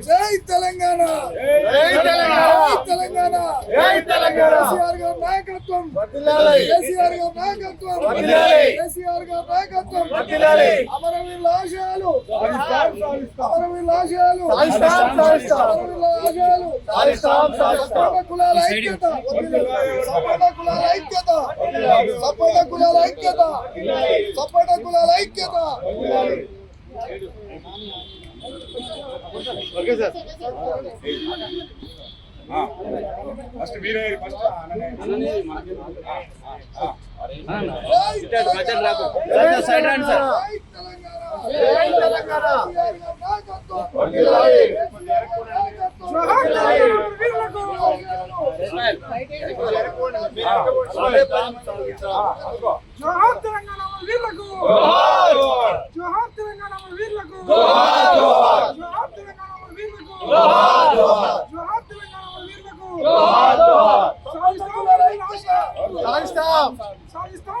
జై తెలంగాణ జై తెలంగాణ! జై తెలంగాణ జై తెలంగాణ! కేసీఆర్ గారి నాయకత్వం! కేసీఆర్ గారి నాయకత్వం! కేసీఆర్ గారి నాయకత్వం! అమరవీరుల ఆశయాలు. అమరవీరుల ఆశయాలు. అమరవీరుల ఆశయాలు. సపోట కులాల ఐక్యత సపోట కులాల ఐక్యత సపోట కులాల ఐక్యత సపోట కులాల ఐక్యత ఫస్ట్ మీరే ఫస్ట్ జై తెలంగాణ సైడ్ రండి సార్. జై తెలంగాణ జై తెలంగాణ! కేసీఆర్ గారి నాయకత్వం వర్ధిల్లాలి! కేసీఆర్ గారి నాయకత్వం జోహార్ తెలంగాణ అమరవీరులకు! జోహార్ తెలంగాణ అమరవీరులకు! జోహార్ తెలంగాణ అమరవీరులకు! జోహార్ తెలంగాణ అమరవీరులకు! జోహార్ తెలంగాణ అమరవీరులకు! సాధిస్తాం అమరవీరుల ఆశయాలు! సాధిస్తాం. సాధిస్తాం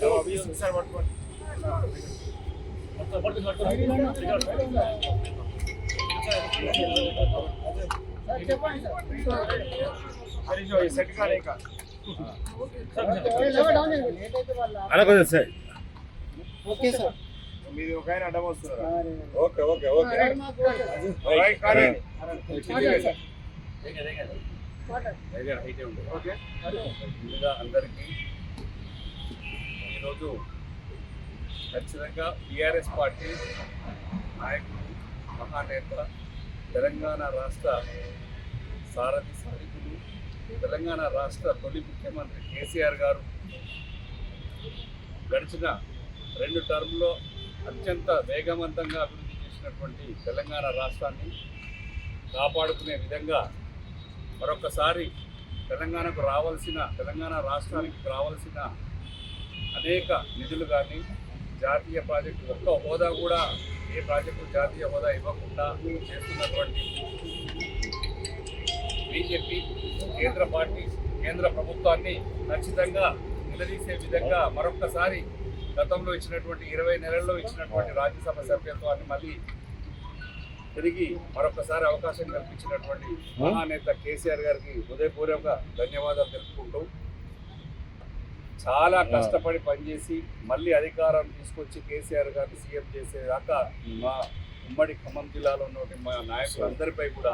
సాధిస్తాం. సాధిస్తాం సెట్ కాలేక ఐక్యత ఆశయాలు! జోహార్ తెలంగాణ అమరవీరులకు! పట్టుకోండి పట్టుకోండి సెట్ కానీ ఇంకా మీది ఒక ఆయన అడ్డం వస్తున్నారు? Okay okay okay. రైట్ కానీ ఓకే. ముందుగా అందరికీ ఈరోజు ఖచ్చితంగా టీఆర్ఎస్ పార్టీ నాయకులు మహానేత తెలంగాణ రాష్ట్ర సారథి సాధికులు తెలంగాణ రాష్ట్ర తొలి ముఖ్యమంత్రి కేసీఆర్ గారు గడిచిన రెండు టర్మ్లో అత్యంత వేగవంతంగా అభివృద్ధి చేసినటువంటి తెలంగాణ రాష్ట్రాన్ని కాపాడుకునే విధంగా మరొకసారి తెలంగాణకు రావాల్సిన తెలంగాణ రాష్ట్రానికి రావాల్సిన అనేక నిధులు కానీ జాతీయ ప్రాజెక్టు ఒక్క హోదా కూడా ఏ ప్రాజెక్టు జాతీయ హోదా ఇవ్వకుండా చేస్తున్నటువంటి బీజేపీ కేంద్ర పార్టీ కేంద్ర ప్రభుత్వాన్ని ఖచ్చితంగా నిలదీసే విధంగా మరొక్కసారి గతంలో ఇచ్చినటువంటి ఇరవై నెలల్లో ఇచ్చినటువంటి రాజ్యసభ సభ్యత్వాన్ని మళ్ళీ తిరిగి మరొకసారి అవకాశం కల్పించినటువంటి మహానేత కేసీఆర్ గారికి హృదయపూర్వక ధన్యవాదాలు తెలుపుకుంటూ చాలా కష్టపడి పనిచేసి మళ్ళీ అధికారం తీసుకొచ్చి కేసీఆర్ గారిని సీఎం చేసేదాకా మా ఉమ్మడి ఖమ్మం జిల్లాలో ఉన్నటువంటి మా నాయకులందరిపై కూడా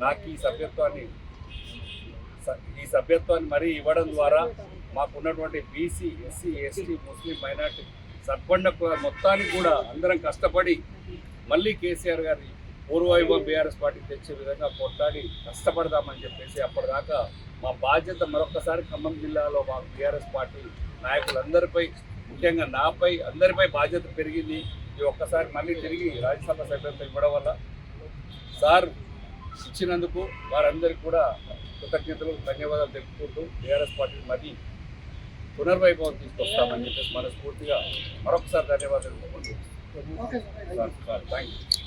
నాకు ఈ సభ్యత్వాన్ని ఈ సభ్యత్వాన్ని మరీ ఇవ్వడం ద్వారా మాకున్నటువంటి BC SC ST Muslim minority sarpanch మొత్తానికి కూడా అందరం కష్టపడి మళ్ళీ కేసీఆర్ గారి పూర్వవైభవం బీఆర్ఎస్ పార్టీ తెచ్చే విధంగా కొట్లాడి కష్టపడదామని చెప్పేసి అప్పటిదాకా మా బాధ్యత మరొకసారి ఖమ్మం జిల్లాలో మా బీఆర్ఎస్ పార్టీ నాయకులందరిపై ముఖ్యంగా నాపై అందరిపై బాధ్యత పెరిగింది. ఇది ఒక్కసారి మళ్ళీ తిరిగి రాజ్యసభ సభ్యత్వం ఇవ్వడం వల్ల సార్ ఇచ్చినందుకు వారందరికీ కూడా కృతజ్ఞతలు ధన్యవాదాలు తెలుపుకుంటూ బీఆర్ఎస్ పార్టీ మళ్ళీ పునర్వైభవం తీసుకొస్తామని చెప్పేసి మనస్ఫూర్తిగా మరొకసారి ధన్యవాదాలు తెలుపుకుంటూ థ్యాంక్ యూ